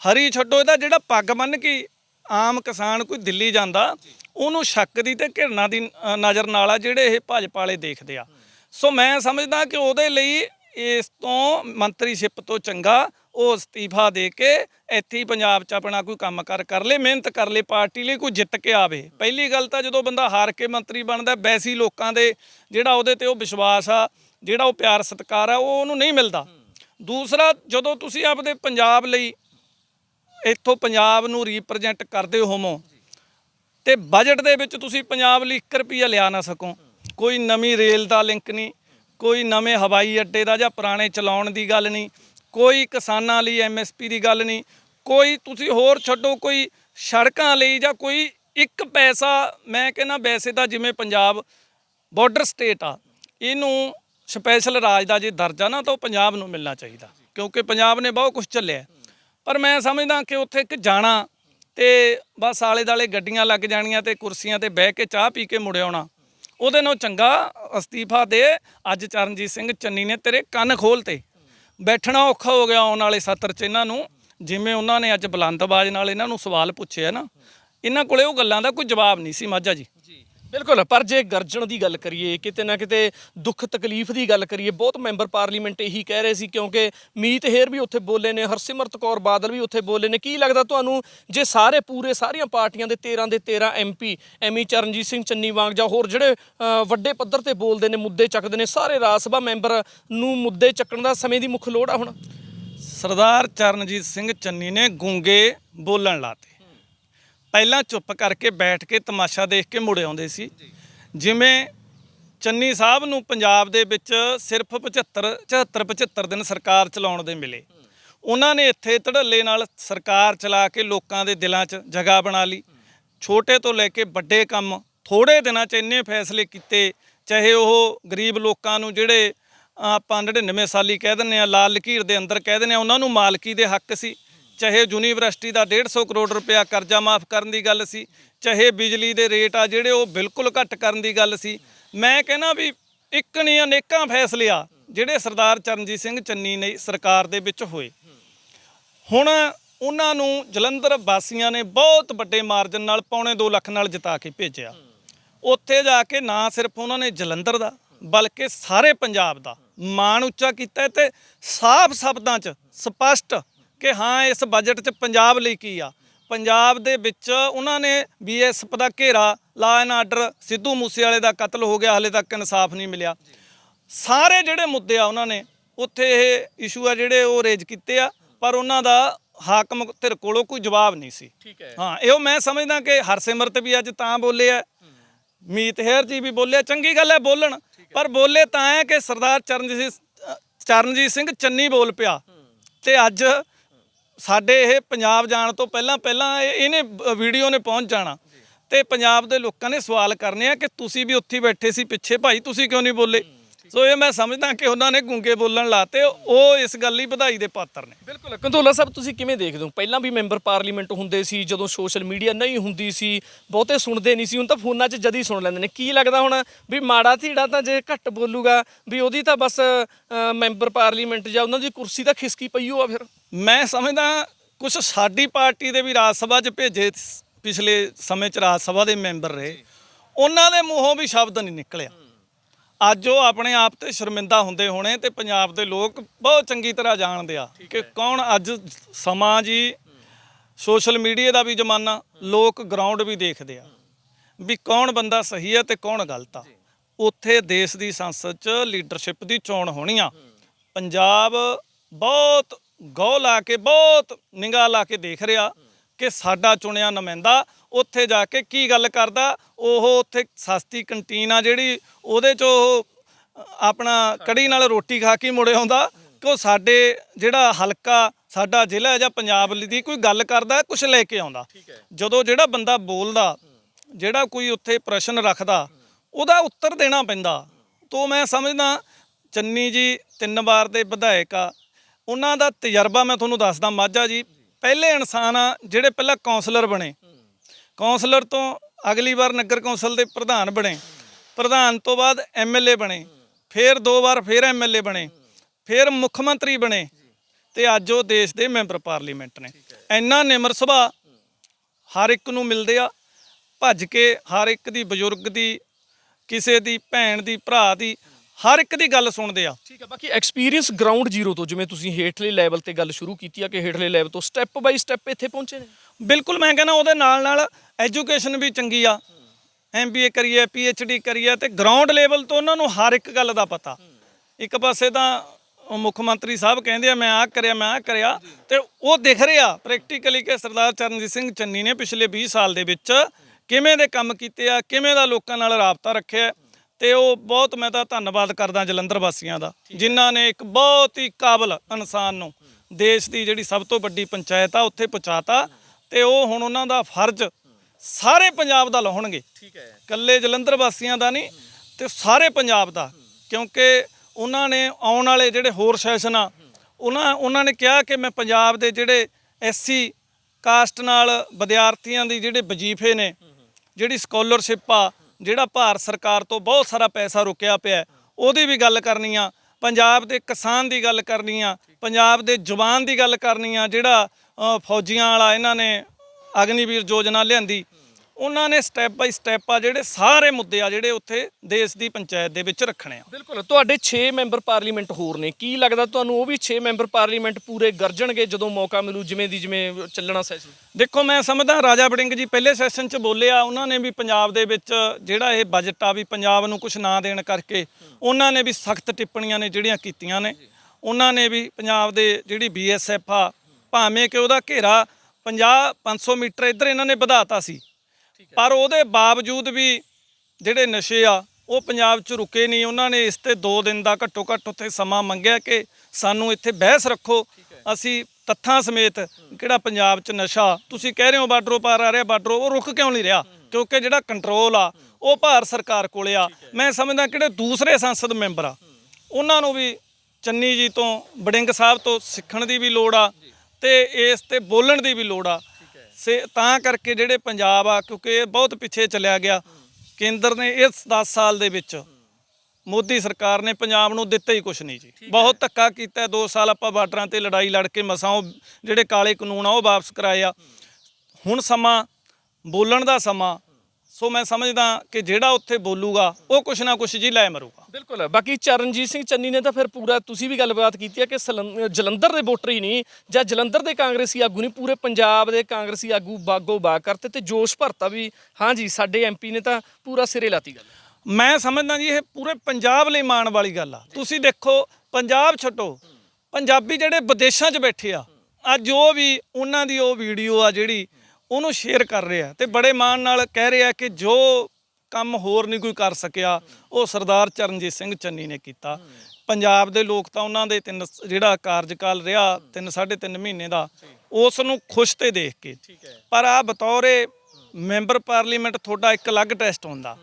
ਹਰੀ ਛੱਡੋ ਇਹਦਾ ਜਿਹੜਾ ਪੱਗ ਬੰਨ ਕੇ ਆਮ ਕਿਸਾਨ ਕੋਈ ਦਿੱਲੀ ਜਾਂਦਾ, ਉਹਨੂੰ ਸ਼ੱਕ ਦੀ ਤੇ ਘਿਰਨਾ ਦੀ ਨਜ਼ਰ ਨਾਲ ਆ ਜਿਹੜੇ ਇਹ ਭਾਜਪਾ ਵਾਲੇ ਦੇਖਦੇ ਆ। ਸੋ ਮੈਂ ਸਮਝਦਾ ਕਿ ਉਹਦੇ ਲਈ ਇਸ ਤੋਂ ਮੰਤਰੀਸ਼ਿਪ ਤੋਂ ਚੰਗਾ ਉਹ ਅਸਤੀਫਾ ਦੇ ਕੇ ਇੱਥੇ ਹੀ ਪੰਜਾਬ 'ਚ ਆਪਣਾ ਕੋਈ ਕੰਮ ਕਰ ਕਰ ਲੇ, ਮਿਹਨਤ ਕਰ ਲੇ, ਪਾਰਟੀ ਲਈ ਕੋਈ ਜਿੱਤ ਕੇ ਆਵੇ। ਪਹਿਲੀ ਗੱਲ ਤਾਂ ਜਦੋਂ ਬੰਦਾ ਹਾਰ ਕੇ ਮੰਤਰੀ ਬਣਦਾ, ਵੈਸੀ ਲੋਕਾਂ ਦੇ ਜਿਹੜਾ ਉਹਦੇ ਤੇ ਉਹ ਵਿਸ਼ਵਾਸ ਆ, ਜਿਹੜਾ ਉਹ ਪਿਆਰ ਸਤਿਕਾਰ ਆ, ਉਹ ਉਹਨੂੰ ਨਹੀਂ ਮਿਲਦਾ। ਦੂਸਰਾ, ਜਦੋਂ ਤੁਸੀਂ ਆਪਦੇ ਪੰਜਾਬ ਲਈ ਇੱਥੋਂ ਪੰਜਾਬ ਨੂੰ ਰਿਪਰੈਜ਼ੈਂਟ ਕਰਦੇ ਹੋਵੋ ਤੇ ਬਜਟ ਦੇ ਵਿੱਚ ਤੁਸੀਂ ਪੰਜਾਬ ਲਈ 1 ਰੁਪਿਆ ਲਿਆ ਨਾ ਸਕੋ। ਕੋਈ ਨਵੀਂ ਰੇਲ ਦਾ ਲਿੰਕ ਨਹੀਂ, ਕੋਈ ਨਵੇਂ ਹਵਾਈ ਅੱਡੇ ਦਾ ਜਾਂ ਪੁਰਾਣੇ ਚਲਾਉਣ ਦੀ ਗੱਲ ਨਹੀਂ ਕੋਈ ਕਿਸਾਨਾਂ ਲਈ ਐਮਐਸਪੀ ਦੀ ਗੱਲ ਨਹੀਂ, ਕੋਈ ਤੁਸੀਂ ਹੋਰ ਛੱਡੋ ਕੋਈ ਸੜਕਾਂ ਲਈ ਜਾਂ ਕੋਈ ਇੱਕ ਪੈਸਾ, ਮੈਂ ਕਹਿੰਦਾ ਵੈਸੇ ਤਾਂ ਜਿਵੇਂ ਪੰਜਾਬ ਬਾਰਡਰ ਸਟੇਟ ਆ, ਇਹਨੂੰ ਸਪੈਸ਼ਲ ਰਾਜ ਦਾ ਜੇ ਦਰਜਾ ਨਾ ਤਾਂ ਉਹ ਪੰਜਾਬ ਨੂੰ ਮਿਲਣਾ ਚਾਹੀਦਾ, ਕਿਉਂਕਿ ਪੰਜਾਬ ਨੇ ਬਹੁਤ ਕੁਝ ਚੱਲਿਆ। ਪਰ ਮੈਂ ਸਮਝਦਾ ਕਿ ਉੱਥੇ ਇੱਕ ਜਾਣਾ ਤੇ ਬਸ ਆਲੇ ਦਾਲੇ ਗੱਡੀਆਂ ਲੱਗ ਜਾਣੀਆਂ ਤੇ ਕੁਰਸੀਆਂ ਤੇ ਬਹਿ ਕੇ ਚਾਹ ਪੀ ਕੇ ਮੁੜ ਆਉਣਾ। ਉਹਦੇ ਨਾਲੋਂ ਚੰਗਾ ਅਸਤੀਫਾ ਦੇ ਅੱਜ ਚਰਨਜੀਤ ਸਿੰਘ ਚੰਨੀ ਨੇ ਤੇਰੇ ਕੰਨ ਖੋਲਤੇ ਬੈਠਣਾ ਔਖਾ ਹੋ ਗਿਆ ਆਉਣ ਵਾਲੇ ਸੱਤਰ 'ਚ ਇਹਨਾਂ ਨੂੰ। ਜਿਵੇਂ ਉਹਨਾਂ ਨੇ ਅੱਜ ਬੁਲੰਦਬਾਜ਼ ਨਾਲ ਇਹਨਾਂ ਨੂੰ ਸਵਾਲ ਪੁੱਛਿਆ ਨਾ। ਇਹਨਾਂ ਕੋਲੇ ਉਹ ਗੱਲਾਂ ਦਾ ਕੋਈ ਜਵਾਬ ਨਹੀਂ ਸੀ ਮਾਝਾ ਜੀ। ਬਿਲਕੁਲ, ਪਰ ਜੇ ਗਰਜਣ ਦੀ ਗੱਲ ਕਰੀਏ, ਕਿਤੇ ਨਾ ਕਿਤੇ ਦੁੱਖ ਤਕਲੀਫ ਦੀ ਗੱਲ ਕਰੀਏ, ਬਹੁਤ ਮੈਂਬਰ ਪਾਰਲੀਮੈਂਟ ਇਹੀ ਕਹਿ ਰਹੇ ਸੀ, ਕਿਉਂਕਿ ਮੀਤ ਹੇਰ ਵੀ ਉੱਥੇ ਬੋਲੇ ਨੇ, ਹਰਸਿਮਰਤ ਕੌਰ ਬਾਦਲ ਵੀ ਉੱਥੇ ਬੋਲੇ ਨੇ। ਕੀ ਲੱਗਦਾ ਤੁਹਾਨੂੰ, ਜੇ ਸਾਰੇ ਪੂਰੇ ਸਾਰੀਆਂ ਪਾਰਟੀਆਂ ਦੇ 13 ਦੇ 13 ਐਮਪੀ ਐਮੀ ਚਰਨਜੀਤ ਸਿੰਘ, ਚੰਨੀ ਵਾਂਗ ਜਾਂ ਹੋਰ ਜਿਹੜੇ ਵੱਡੇ ਪੱਧਰ ਤੇ ਬੋਲਦੇ ਨੇ, ਮੁੱਦੇ ਚੱਕਦੇ ਨੇ, ਸਾਰੇ ਰਾਜ ਸਭਾ ਮੈਂਬਰ ਨੂੰ ਮੁੱਦੇ ਚੱਕਣ ਦਾ ਸਮੇਂ ਦੀ ਮੁੱਖ ਲੋੜ ਆ ਹੁਣ? ਸਰਦਾਰ ਚਰਨਜੀਤ ਸਿੰਘ ਚੰਨੀ ਨੇ ਗੂੰਗੇ ਬੋਲਣ ਲਾਤੇ। ਪਹਿਲਾਂ ਚੁੱਪ ਕਰਕੇ ਬੈਠ ਕੇ ਤਮਾਸ਼ਾ ਦੇਖ ਕੇ ਮੁੜ ਆਉਂਦੇ ਸੀ। ਜਿਵੇਂ ਚੰਨੀ ਸਾਹਿਬ ਨੂੰ ਪੰਜਾਬ ਦੇ ਵਿੱਚ ਸਿਰਫ 75 74 75 ਦਿਨ ਸਰਕਾਰ ਚਲਾਉਣ ਦੇ ਮਿਲੇ। ਉਹਨਾਂ ਨੇ ਇੱਥੇ ਧੜੱਲੇ ਨਾਲ ਸਰਕਾਰ ਚਲਾ ਕੇ ਲੋਕਾਂ ਦੇ ਦਿਲਾਂ 'ਚ ਜਗ੍ਹਾ ਬਣਾ ਲਈ। ਛੋਟੇ ਤੋਂ ਲੈ ਕੇ ਵੱਡੇ ਕੰਮ ਥੋੜੇ ਦਿਨਾਂ 'ਚ ਇੰਨੇ ਫੈਸਲੇ ਕੀਤੇ ਚਾਹੇ ਉਹ ਗਰੀਬ ਲੋਕਾਂ ਨੂੰ ਜਿਹੜੇ ਆਪਾਂ 99 ਸਾਲੀ ਕਹਿ ਦਿੰਦੇ ਆ ਲਾਲ ਲਕੀਰ ਦੇ ਅੰਦਰ ਕਹਿ ਦਿੰਦੇ ਆ ਉਹਨਾਂ ਨੂੰ ਮਾਲਕੀ ਦੇ ਹੱਕ ਸੀ। ਚਾਹੇ ਯੂਨੀਵਰਸਿਟੀ ਦਾ 150 ਕਰੋੜ ਰੁਪਇਆ ਕਰਜ਼ਾ ਮਾਫ ਕਰਨ ਦੀ ਗੱਲ ਸੀ, ਚਾਹੇ ਬਿਜਲੀ ਦੇ ਰੇਟ ਆ ਜਿਹੜੇ ਉਹ ਬਿਲਕੁਲ ਘੱਟ ਕਰਨ ਦੀ ਗੱਲ ਸੀ। ਮੈਂ ਕਹਿੰਦਾ ਵੀ ਇੱਕ ਨਹੀਂ, ਅਨੇਕਾਂ ਫੈਸਲੇ ਆ ਜਿਹੜੇ ਸਰਦਾਰ ਚਰਨਜੀਤ ਸਿੰਘ ਚੰਨੀ ਨੇ ਸਰਕਾਰ ਦੇ ਵਿੱਚ ਹੋਏ। ਹੁਣ ਉਹਨਾਂ ਨੂੰ ਜਲੰਧਰ ਵਾਸੀਆਂ ਨੇ ਬਹੁਤ ਵੱਡੇ ਮਾਰਜਨ ਨਾਲ ਪੌਣੇ 2 ਲੱਖ ਨਾਲ ਜਿਤਾ ਕੇ ਭੇਜਿਆ। ਉੱਥੇ ਜਾ ਕੇ ਨਾ ਸਿਰਫ ਉਹਨਾਂ ਨੇ ਜਲੰਧਰ ਦਾ, ਬਲਕਿ ਸਾਰੇ ਪੰਜਾਬ ਦਾ ਮਾਣ ਉੱਚਾ ਕੀਤਾ ਤੇ ਸਾਫ਼ ਸ਼ਬਦਾਂ 'ਚ ਸਪਸ਼ਟ ਕਿ ਹਾਂ ਇਸ ਬਜਟ 'ਚ ਪੰਜਾਬ ਲਈ ਕੀ ਆ? ਪੰਜਾਬ ਦੇ ਵਿੱਚ ਉਹਨਾਂ ਨੇ ਬੀਐਸਐਫ ਦਾ ਘੇਰਾ ਲਾ ਐਂਡ ਆਰਡਰ ਸਿੱਧੂ ਮੂਸੇਵਾਲੇ ਦਾ ਕਤਲ ਹੋ ਗਿਆ ਹਲੇ ਤੱਕ ਇਨਸਾਫ ਨਹੀਂ ਮਿਲਿਆ। ਸਾਰੇ ਜਿਹੜੇ ਮੁੱਦੇ ਆ ਉਹਨਾਂ ਨੇ ਉੱਥੇ ਇਹ ਇਸ਼ੂ ਆ ਜਿਹੜੇ ਉਹ ਰੇਜ ਕੀਤੇ ਆ ਪਰ ਉਹਨਾਂ ਦਾ ਹਾਕਮ ਧਿਰ ਕੋਲੋਂ ਕੋਈ ਜਵਾਬ ਨਹੀਂ ਸੀ। ਠੀਕ ਹੈ। ਹਾਂ ਇਹੋ ਮੈਂ ਸਮਝਦਾ ਕਿ ਹਰਸਿਮਰਤ ਵੀ ਅੱਜ ਤਾਂ ਬੋਲੇ ਆ ਮੀਤ ਹੈਰ ਜੀ ਵੀ ਬੋਲੇ ਚੰਗੀ ਗੱਲ ਹੈ ਬੋਲਣ ਪਰ ਬੋਲੇ ਤਾਂ ਹੈ ਕਿ ਸਰਦਾਰ ਚਰਨਜੀਤ ਚਰਨਜੀਤ ਸਿੰਘ ਚੰਨੀ ਬੋਲ ਪਿਆ। ਤੇ ਅੱਜ ਸਾਡੇ ਇਹ ਪੰਜਾਬ ਜਾਣ ਤੋਂ ਪਹਿਲਾਂ ਪਹਿਲਾਂ ਇਹ- ਇਹਨੇ ਵੀਡੀਓ ਨੇ ਪਹੁੰਚ ਜਾਣਾ। ਤੇ ਪੰਜਾਬ ਦੇ ਲੋਕਾਂ ਨੇ ਸਵਾਲ ਕਰਨੇ ਆ ਕਿ ਤੁਸੀਂ ਵੀ ਉੱਥੇ ਬੈਠੇ ਸੀ ਪਿੱਛੇ, ਭਾਈ ਤੁਸੀਂ ਕਿਉਂ ਨਹੀਂ ਬੋਲੇ? ਸੋ ਇਹ ਮੈਂ ਸਮਝਦਾ ਕਿ ਉਹਨਾਂ ਨੇ ਗੂੰਗੇ ਬੋਲਣ ਲਾਤੇ, ਉਹ ਇਸ ਗੱਲ ਲਈ ਵਧਾਈ ਦੇ ਪਾਤਰ ਨੇ। ਬਿਲਕੁਲ ਕੰਧੋਲਾ ਸਾਹਿਬ, ਤੁਸੀਂ ਕਿਵੇਂ ਦੇਖਦੇ ਹੋ? ਪਹਿਲਾਂ ਵੀ ਮੈਂਬਰ ਪਾਰਲੀਮੈਂਟ ਹੁੰਦੇ ਸੀ, ਜਦੋਂ ਸੋਸ਼ਲ ਮੀਡੀਆ ਨਹੀਂ ਹੁੰਦੀ ਸੀ, ਬਹੁਤੇ ਸੁਣਦੇ ਨਹੀਂ ਸੀ, ਹੁਣ ਤਾਂ ਫੋਨਾਂ 'ਚ ਜਦੀ ਸੁਣ ਲੈਂਦੇ ਨੇ। ਕੀ ਲੱਗਦਾ ਹੁਣ ਵੀ ਮਾੜਾ ਧੀੜਾ ਤਾਂ ਜੇ ਘੱਟ ਬੋਲੂਗਾ, ਵੀ ਉਹਦੀ ਤਾਂ ਬਸ ਮੈਂਬਰ ਪਾਰਲੀਮੈਂਟ ਜਾਂ ਉਹਨਾਂ ਦੀ ਕੁਰਸੀ ਤਾਂ ਖਿਸਕੀ ਪਈ ਹੋਆ ਫਿਰ? ਮੈਂ ਸਮਝਦਾ ਕੁਝ ਸਾਡੀ ਪਾਰਟੀ ਦੇ ਵੀ ਰਾਜ ਸਭਾ 'ਚ ਭੇਜੇ ਪਿਛਲੇ ਸਮੇਂ 'ਚ ਰਾਜ ਸਭਾ ਦੇ ਮੈਂਬਰ ਰਹੇ। ਉਹਨਾਂ ਦੇ ਮੂੰਹੋਂ ਵੀ ਸ਼ਬਦ ਨਹੀਂ ਨਿਕਲਿਆ। ਅੱਜ ਉਹ ਆਪਣੇ ਆਪ ਤੇ ਸ਼ਰਮਿੰਦਾ ਹੁੰਦੇ ਹੋਣੇ ਤੇ ਪੰਜਾਬ ਦੇ ਲੋਕ ਬਹੁਤ ਚੰਗੀ ਤਰ੍ਹਾਂ ਜਾਣਦੇ ਆ ਕਿ ਕੌਣ ਅੱਜ ਸਮਾਂ ਜੀ ਸੋਸ਼ਲ ਮੀਡੀਆ ਦਾ ਵੀ ਜ਼ਮਾਨਾ ਲੋਕ ਗਰਾਊਂਡ ਵੀ ਦੇਖਦੇ ਆ। ਵੀ ਕੌਣ ਬੰਦਾ ਸਹੀ ਹੈ ਤੇ ਕੌਣ ਗਲਤ ਆ। ਉੱਥੇ ਦੇਸ਼ ਦੀ ਸੰਸਦ 'ਚ ਲੀਡਰਸ਼ਿਪ ਦੀ ਚੋਣ ਹੋਣੀ ਆ। ਪੰਜਾਬ ਬਹੁਤ ਗੌ ਲਾ ਕੇ ਬਹੁਤ ਨਿਗਾਹ ਲਾ ਕੇ ਦੇਖ ਰਿਹਾ ਕਿ ਸਾਡਾ ਚੁਣਿਆ ਨੁਮਾਇੰਦਾ ਉੱਥੇ ਜਾ ਕੇ ਕੀ ਗੱਲ ਕਰਦਾ। ਉਹ ਉੱਥੇ ਸਸਤੀ ਕੰਟੀਨ ਆ ਜਿਹੜੀ ਉਹਦੇ 'ਚ ਉਹ ਆਪਣਾ ਕੜੀ ਨਾਲ ਰੋਟੀ ਖਾ ਕੇ ਮੁੜੇ ਆਉਂਦਾ। ਕਿ ਉਹ ਸਾਡੇ ਜਿਹੜਾ ਹਲਕਾ ਸਾਡਾ ਜ਼ਿਲ੍ਹਾ ਜਾਂ ਪੰਜਾਬ ਲਈ ਦੀ ਕੋਈ ਗੱਲ ਕਰਦਾ ਕੁਝ ਲੈ ਕੇ ਆਉਂਦਾ। ਜਦੋਂ ਜਿਹੜਾ ਬੰਦਾ ਬੋਲਦਾ ਜਿਹੜਾ ਕੋਈ ਉੱਥੇ ਪ੍ਰਸ਼ਨ ਰੱਖਦਾ ਉਹਦਾ ਉੱਤਰ ਦੇਣਾ ਪੈਂਦਾ। ਤੋਂ ਮੈਂ ਸਮਝਦਾ ਚੰਨੀ ਜੀ ਤਿੰਨ ਵਾਰ ਦੇ ਵਿਧਾਇਕ ਆ ਉਹਨਾਂ ਦਾ ਤਜਰਬਾ ਮੈਂ ਤੁਹਾਨੂੰ ਦੱਸਦਾ ਮਾਝਾ ਜੀ। ਪਹਿਲੇ ਇਨਸਾਨ ਆ ਜਿਹੜੇ ਪਹਿਲਾਂ ਕਾਉਂਸਲਰ ਬਣੇ। ਕਾਉਂਸਲਰ ਤੋਂ ਅਗਲੀ ਵਾਰ ਨਗਰ ਕੌਂਸਲ ਦੇ ਪ੍ਰਧਾਨ ਬਣੇ। ਪ੍ਰਧਾਨ ਤੋਂ ਬਾਅਦ ਐਮਐਲਏ ਬਣੇ। ਫਿਰ ਦੋ ਵਾਰ ਫਿਰ ਐਮਐਲਏ ਬਣੇ। ਫਿਰ ਮੁੱਖ ਮੰਤਰੀ ਬਣੇ। ਤੇ ਅੱਜ ਉਹ ਦੇਸ਼ ਦੇ ਮੈਂਬਰ ਪਾਰਲੀਮੈਂਟ ਨੇ। ਇੰਨਾ ਨਿਮਰ ਸੁਭਾਅ ਹਰ ਇੱਕ ਨੂੰ ਮਿਲਦੇ ਆ। ਭੱਜ ਕੇ ਹਰ ਇੱਕ ਦੀ, ਬਜ਼ੁਰਗ ਦੀ, ਕਿਸੇ ਦੀ, ਭੈਣ ਦੀ, ਭਰਾ ਦੀ ਹਰ ਇੱਕ ਦੀ ਗੱਲ ਸੁਣਦੇ ਆ। ਠੀਕ ਹੈ ਬਾਕੀ ਐਕਸਪੀਰੀਅੰਸ ਗਰਾਊਂਡ ਜ਼ੀਰੋ ਤੋਂ ਜਿਵੇਂ ਤੁਸੀਂ ਹੇਠਲੇ ਲੈਵਲ ਤੇ ਗੱਲ ਸ਼ੁਰੂ ਕੀਤੀ ਆ ਕਿ ਹੇਠਲੇ ਲੈਵਲ ਤੋਂ ਸਟੈਪ ਬਾਈ ਸਟੈਪ ਇੱਥੇ ਪਹੁੰਚੇ ਨੇ। ਬਿਲਕੁਲ ਮੈਂ ਕਹਿੰਦਾ ਉਹਦੇ ਨਾਲ ਨਾਲ ਐਜੂਕੇਸ਼ਨ ਵੀ ਚੰਗੀ ਆ। ਐਮਬੀਏ ਕਰੀਏ ਪੀਐਚਡੀ ਕਰੀਏ ਤੇ ਗਰਾਊਂਡ ਲੈਵਲ ਤੋਂ ਉਹਨਾਂ ਨੂੰ ਹਰ ਇੱਕ ਗੱਲ ਦਾ ਪਤਾ। ਇੱਕ ਪਾਸੇ ਤਾਂ ਉਹ ਮੁੱਖ ਮੰਤਰੀ ਸਾਹਿਬ ਕਹਿੰਦੇ ਆ ਮੈਂ ਆਹ ਕਰਿਆ ਮੈਂ ਆਹ ਕਰਿਆ ਤੇ ਉਹ ਦਿਖ ਰਿਹਾ ਪ੍ਰੈਕਟੀਕਲੀ ਕਿ ਸਰਦਾਰ ਚਰਨਜੀਤ ਸਿੰਘ ਚੰਨੀ ਨੇ ਪਿਛਲੇ 20 ਸਾਲ ਦੇ ਵਿੱਚ ਕਿਵੇਂ ਦੇ ਕੰਮ ਕੀਤੇ ਆ ਕਿਵੇਂ ਦਾ ਲੋਕਾਂ ਨਾਲ ਰਾਬਤਾ ਰੱਖਿਆ। ਤੇ ਉਹ ਬਹੁਤ ਮੈਂ ਤਾਂ ਧੰਨਵਾਦ ਕਰਦਾ ਜਲੰਧਰ ਵਾਸੀਆਂ ਦਾ ਜਿਨ੍ਹਾਂ ਨੇ ਇੱਕ ਬਹੁਤ ਹੀ ਕਾਬਲ ਇਨਸਾਨ ਨੂੰ ਦੇਸ਼ ਦੀ ਜਿਹੜੀ ਸਭ ਤੋਂ ਵੱਡੀ ਪੰਚਾਇਤ ਆ ਉੱਥੇ ਪਹੁੰਚਾਤਾ ਤੇ ਉਹ ਹੁਣ ਉਹਨਾਂ ਦਾ ਫਰਜ਼ ਸਾਰੇ ਪੰਜਾਬ ਦਾ ਲਾਉਣਗੇ। ਠੀਕ ਹੈ। ਕੱਲੇ ਜਲੰਧਰ ਵਾਸੀਆਂ ਦਾ ਨਹੀਂ ਤੇ ਸਾਰੇ ਪੰਜਾਬ ਦਾ ਕਿਉਂਕਿ ਉਹਨਾਂ ਨੇ ਆਉਣ ਵਾਲੇ ਜਿਹੜੇ ਹੋਰ ਸੈਸ਼ਨ ਆ ਉਹਨਾਂ ਉਹਨਾਂ ਨੇ ਕਿਹਾ ਕਿ ਮੈਂ ਪੰਜਾਬ ਦੇ ਜਿਹੜੇ ਐਸਸੀ ਕਾਸਟ ਨਾਲ ਵਿਦਿਆਰਥੀਆਂ ਦੀ ਜਿਹੜੇ ਵਜੀਫੇ ਨੇ ਜਿਹੜੀ ਸਕਾਲਰਸ਼ਿਪ ਆ ਜਿਹੜਾ ਭਾਰਤ ਸਰਕਾਰ ਤੋਂ ਬਹੁਤ ਸਾਰਾ ਪੈਸਾ ਰੁਕਿਆ ਪਿਆ ਉਹਦੀ ਵੀ ਗੱਲ ਕਰਨੀ ਆ। ਪੰਜਾਬ ਦੇ ਕਿਸਾਨ ਦੀ ਗੱਲ ਕਰਨੀ ਆ, ਪੰਜਾਬ ਦੇ ਜਵਾਨ ਦੀ ਗੱਲ ਕਰਨੀ ਆ, ਜਿਹੜਾ ਫੌਜੀਆਂ ਵਾਲਾ ਇਹਨਾਂ ਨੇ ਅਗਨੀਵੀਰ ਯੋਜਨਾ ਲਿਆਂਦੀ ਉਹਨਾਂ ਨੇ ਸਟੈਪ ਬਾਈ ਸਟੈਪ ਆ ਜਿਹੜੇ ਸਾਰੇ ਮੁੱਦੇ ਆ ਜਿਹੜੇ ਉੱਥੇ ਦੇਸ਼ ਦੀ ਪੰਚਾਇਤ ਦੇ ਵਿੱਚ ਰੱਖਣੇ ਆ। ਬਿਲਕੁਲ ਤੁਹਾਡੇ 6 ਮੈਂਬਰ ਪਾਰਲੀਮੈਂਟ ਹੋਰ ਨੇ। ਕੀ ਲੱਗਦਾ ਤੁਹਾਨੂੰ ਉਹ ਵੀ 6 ਮੈਂਬਰ ਪਾਰਲੀਮੈਂਟ ਪੂਰੇ ਗਰਜਣਗੇ ਜਦੋਂ ਮੌਕਾ ਮਿਲੂ ਜਿਵੇਂ ਦੀ ਜਿਵੇਂ ਚੱਲਣਾ ਸੈਸ਼ਨ ਦੇਖੋ ਮੈਂ ਸਮਝਦਾ ਰਾਜਾ ਵੜਿੰਗ ਜੀ ਪਹਿਲੇ ਸੈਸ਼ਨ 'ਚ ਬੋਲੇ ਆ ਉਹਨਾਂ ਨੇ ਵੀ ਪੰਜਾਬ ਦੇ ਵਿੱਚ ਜਿਹੜਾ ਇਹ ਬਜਟ ਆ ਵੀ ਪੰਜਾਬ ਨੂੰ ਕੁਝ ਨਾ ਦੇਣ ਕਰਕੇ ਉਹਨਾਂ ਨੇ ਵੀ ਸਖਤ ਟਿੱਪਣੀਆਂ ਨੇ ਜਿਹੜੀਆਂ ਕੀਤੀਆਂ ਨੇ। ਉਹਨਾਂ ਨੇ ਵੀ ਪੰਜਾਬ ਦੇ ਜਿਹੜੀ ਬੀਐਸਐਫ ਆ ਭਾਵੇਂ ਕਿ ਉਹਦਾ ਘੇਰਾ 50 500 ਮੀਟਰ ਇੱਧਰ ਇਹਨਾਂ ਨੇ ਵਧਾਤਾ ਸੀ ਪਰ ਉਹਦੇ ਬਾਵਜੂਦ ਵੀ ਜਿਹੜੇ ਨਸ਼ੇ ਆ ਉਹ ਪੰਜਾਬ 'ਚ ਰੁਕੇ ਨਹੀਂ। ਉਹਨਾਂ ਨੇ ਇਸ ਤੇ 2 ਦਿਨ ਦਾ ਘੱਟੋ ਘੱਟ ਉੱਥੇ ਸਮਾਂ ਮੰਗਿਆ ਕਿ ਸਾਨੂੰ ਇੱਥੇ ਬਹਿਸ ਰੱਖੋ। ਅਸੀਂ ਤੱਥਾਂ ਸਮੇਤ ਕਿਹੜਾ ਪੰਜਾਬ 'ਚ ਨਸ਼ਾ ਤੁਸੀਂ ਕਹਿ ਰਹੇ ਹੋ ਬਾਰਡਰੋਂ ਪਾਰ ਆ ਰਿਹਾ ਬਾਰਡਰੋਂ ਉਹ ਰੁਕ ਕਿਉਂ ਨਹੀਂ ਰਿਹਾ? ਕਿਉਂਕਿ ਜਿਹੜਾ ਕੰਟਰੋਲ ਆ ਉਹ ਭਾਰਤ ਸਰਕਾਰ ਕੋਲੇ ਆ। ਮੈਂ ਸਮਝਦਾ ਕਿਹੜੇ ਦੂਸਰੇ ਸੰਸਦ ਮੈਂਬਰ ਆ। ਉਹਨਾਂ ਨੂੰ ਵੀ ਚੰਨੀ ਜੀ ਤੋਂ ਬੜਿੰਗ ਸਾਹਿਬ ਤੋਂ ਸਿੱਖਣ ਦੀ ਵੀ ਲੋੜ ਆ ਤੇ ਇਸ ਤੇ ਬੋਲਣ ਦੀ ਵੀ ਲੋੜ ਆ। ਸੇ ਤਾਂ ਕਰਕੇ ਜਿਹੜੇ ਪੰਜਾਬ ਆ ਕਿਉਂਕਿ ਇਹ ਬਹੁਤ ਪਿੱਛੇ ਚੱਲਿਆ ਗਿਆ ਕੇਂਦਰ ਨੇ ਇਸ 10 ਸਾਲ ਦੇ ਵਿੱਚ। ਮੋਦੀ ਸਰਕਾਰ ਨੇ ਪੰਜਾਬ ਨੂੰ ਦਿੱਤਾ ਹੀ ਕੁਛ ਨਹੀਂ ਜੀ। ਬਹੁਤ ਧੱਕਾ ਕੀਤਾ 2 ਸਾਲ ਆਪਾਂ ਬਾਰਡਰਾਂ ਤੇ ਲੜਾਈ ਲੜ ਕੇ ਮਸਾਂ ਉਹ ਜਿਹੜੇ ਕਾਲੇ ਕਾਨੂੰਨ ਆ ਉਹ ਵਾਪਸ ਕਰਾਏ ਆ। ਹੁਣ ਸਮਾਂ ਬੋਲਣ ਦਾ ਸਮਾਂ ਸੋ ਮੈਂ ਸਮਝਦਾ ਕਿ ਜਿਹੜਾ ਉੱਥੇ ਬੋਲੂਗਾ ਉਹ ਕੁਛ ਨਾ ਕੁਛ ਜੀ ਲੈ ਮਰੂਗਾ। ਬਿਲਕੁਲ ਬਾਕੀ ਚਰਨਜੀਤ ਸਿੰਘ ਚੰਨੀ ਨੇ ਤਾਂ ਫਿਰ ਪੂਰਾ ਤੁਸੀਂ ਵੀ ਗੱਲਬਾਤ ਕੀਤੀ ਹੈ ਕਿ ਸਲੰ- ਜਲੰਧਰ ਦੇ ਵੋਟਰ ਹੀ ਨਹੀਂ ਜਾਂ ਜਲੰਧਰ ਦੇ ਕਾਂਗਰਸੀ ਆਗੂ ਨਹੀਂ ਪੂਰੇ ਪੰਜਾਬ ਦੇ ਕਾਂਗਰਸੀ ਆਗੂ ਬਾਗੋ ਬਾਗ ਕਰਤੇ ਤੇ ਜੋਸ਼ ਭਰਤਾ ਵੀ ਹਾਂਜੀ ਸਾਡੇ ਐਮਪੀ ਨੇ ਤਾਂ ਪੂਰਾ ਸਿਰੇ ਲਾਤੀ ਗੱਲ। ਮੈਂ ਸਮਝਦਾ ਜੀ ਇਹ ਪੂਰੇ ਪੰਜਾਬ ਲਈ ਮਾਣ ਵਾਲੀ ਗੱਲ ਆ। ਤੁਸੀਂ ਦੇਖੋ ਪੰਜਾਬ ਛੱਡੋ ਪੰਜਾਬੀ ਜਿਹੜੇ ਵਿਦੇਸ਼ਾਂ 'ਚ ਬੈਠੇ ਆ ਅੱਜ ਉਹ ਵੀ ਉਹਨਾਂ ਦੀ ਉਹ ਵੀਡੀਓ ਆ ਜਿਹੜੀ ਉਹਨੂੰ ਸ਼ੇਅਰ ਕਰ ਰਹੇ। ਤੇ ਬੜੇ ਮਾਣ ਨਾਲ ਕਹਿ ਰਹੇ ਕਿ ਜੋ ਕੰਮ ਹੋਰ ਨਹੀਂ ਕੋਈ ਕਰ ਸਕਿਆ ਉਹ ਸਰਦਾਰ ਚਰਨਜੀਤ ਸਿੰਘ ਚੰਨੀ ਨੇ ਕੀਤਾ। ਪੰਜਾਬ ਦੇ ਲੋਕ ਤਾਂ ਉਹਨਾਂ ਦੇ ਤਿੰਨ ਜਿਹੜਾ ਕਾਰਜਕਾਲ ਰਿਹਾ 3 3.5 ਮਹੀਨੇ ਦਾ ਉਸ ਨੂੰ ਖੁਸ਼ ਤੇ ਦੇਖ ਕੇ। ਪਰ ਆ ਬਤੌਰੇ ਮੈਂਬਰ ਪਾਰਲੀਮੈਂਟ ਤੁਹਾਡਾ ਇੱਕ ਅਲੱਗ ਟੈਸਟ ਹੁੰਦਾ।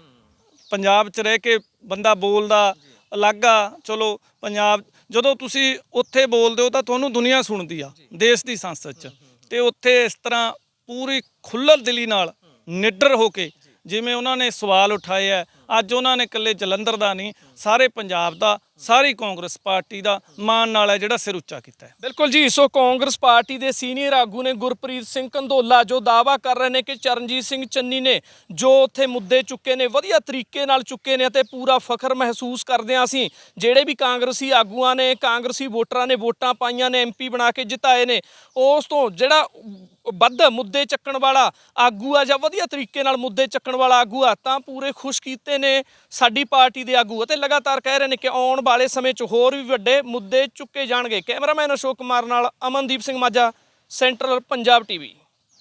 ਪੰਜਾਬ 'ਚ ਰਹਿ ਕੇ ਬੰਦਾ ਬੋਲਦਾ ਅਲੱਗ ਆ ਚਲੋ ਪੰਜਾਬ ਜਦੋਂ ਤੁਸੀਂ ਉੱਥੇ ਬੋਲਦੇ ਹੋ ਤਾਂ ਤੁਹਾਨੂੰ ਦੁਨੀਆ ਸੁਣਦੀ ਆ ਦੇਸ਼ ਦੀ ਸੰਸਦ 'ਚ। ਤੇ ਉੱਥੇ ਇਸ ਤਰ੍ਹਾਂ ਪੂਰੀ ਖੁੱਲ੍ਹ ਦਿਲੀ ਨਾਲ ਨਿਡਰ ਹੋ ਕੇ ਜਿਵੇਂ ਉਹਨਾਂ ਨੇ ਸਵਾਲ ਉਠਾਏ ਆ ਅੱਜ ਉਹਨਾਂ ਨੇ ਇਕੱਲੇ ਜਲੰਧਰ ਦਾ ਨਹੀਂ ਸਾਰੇ ਪੰਜਾਬ ਦਾ ਸਾਰੀ ਕਾਂਗਰਸ ਪਾਰਟੀ ਦਾ ਮਾਣ ਨਾਲ ਹੈ ਜਿਹੜਾ ਸਿਰ ਉੱਚਾ ਕੀਤਾ ਹੈ। ਬਿਲਕੁਲ ਜੀ ਸੋ ਕਾਂਗਰਸ ਪਾਰਟੀ ਦੇ ਸੀਨੀਅਰ ਆਗੂ ਨੇ ਗੁਰਪ੍ਰੀਤ ਸਿੰਘ ਕੰਧੋਲਾ ਜੋ ਦਾਵਾ ਕਰ ਰਹੇ ਨੇ ਕਿ ਚਰਨਜੀਤ ਸਿੰਘ ਚੰਨੀ ਨੇ ਜੋ ਉੱਥੇ ਮੁੱਦੇ ਚੁੱਕੇ ਨੇ ਵਧੀਆ ਤਰੀਕੇ ਨਾਲ ਚੁੱਕੇ ਨੇ ਅਤੇ ਪੂਰਾ ਫਖਰ ਮਹਿਸੂਸ ਕਰਦੇ ਹਾਂ ਅਸੀਂ ਜਿਹੜੇ ਵੀ ਕਾਂਗਰਸੀ ਆਗੂਆਂ ਨੇ ਕਾਂਗਰਸੀ ਵੋਟਰਾਂ ਨੇ ਵੋਟਾਂ ਪਾਈਆਂ ਨੇ ਐਮਪੀ ਬਣਾ ਕੇ ਜਿਤਾਏ ਨੇ ਉਸ ਤੋਂ ਜਿਹੜਾ ਵੱਧ ਮੁੱਦੇ ਚੱਕਣ ਵਾਲਾ ਆਗੂ ਆ ਜਾਂ ਵਧੀਆ ਤਰੀਕੇ ਨਾਲ ਮੁੱਦੇ ਚੱਕਣ ਵਾਲਾ ਆਗੂ ਆ ਤਾਂ ਪੂਰੇ ਖੁਸ਼ ਕੀਤੇ ਨੇ ਸਾਡੀ ਪਾਰਟੀ ਦੇ ਆਗੂ ਅਤੇ ਲਗਾਤਾਰ ਕਹਿ ਰਹੇ ਨੇ ਕਿ ਆਉਣ ਵਾਲੇ ਸਮੇਂ 'ਚ ਹੋਰ ਵੀ ਵੱਡੇ ਮੁੱਦੇ ਚੁੱਕੇ ਜਾਣਗੇ। ਕੈਮਰਾਮੈਨ ਅਸ਼ੋਕ ਕੁਮਾਰ ਨਾਲ ਅਮਨਦੀਪ ਸਿੰਘ ਮਾਝਾ, ਸੈਂਟਰਲ ਪੰਜਾਬ ਟੀਵੀ।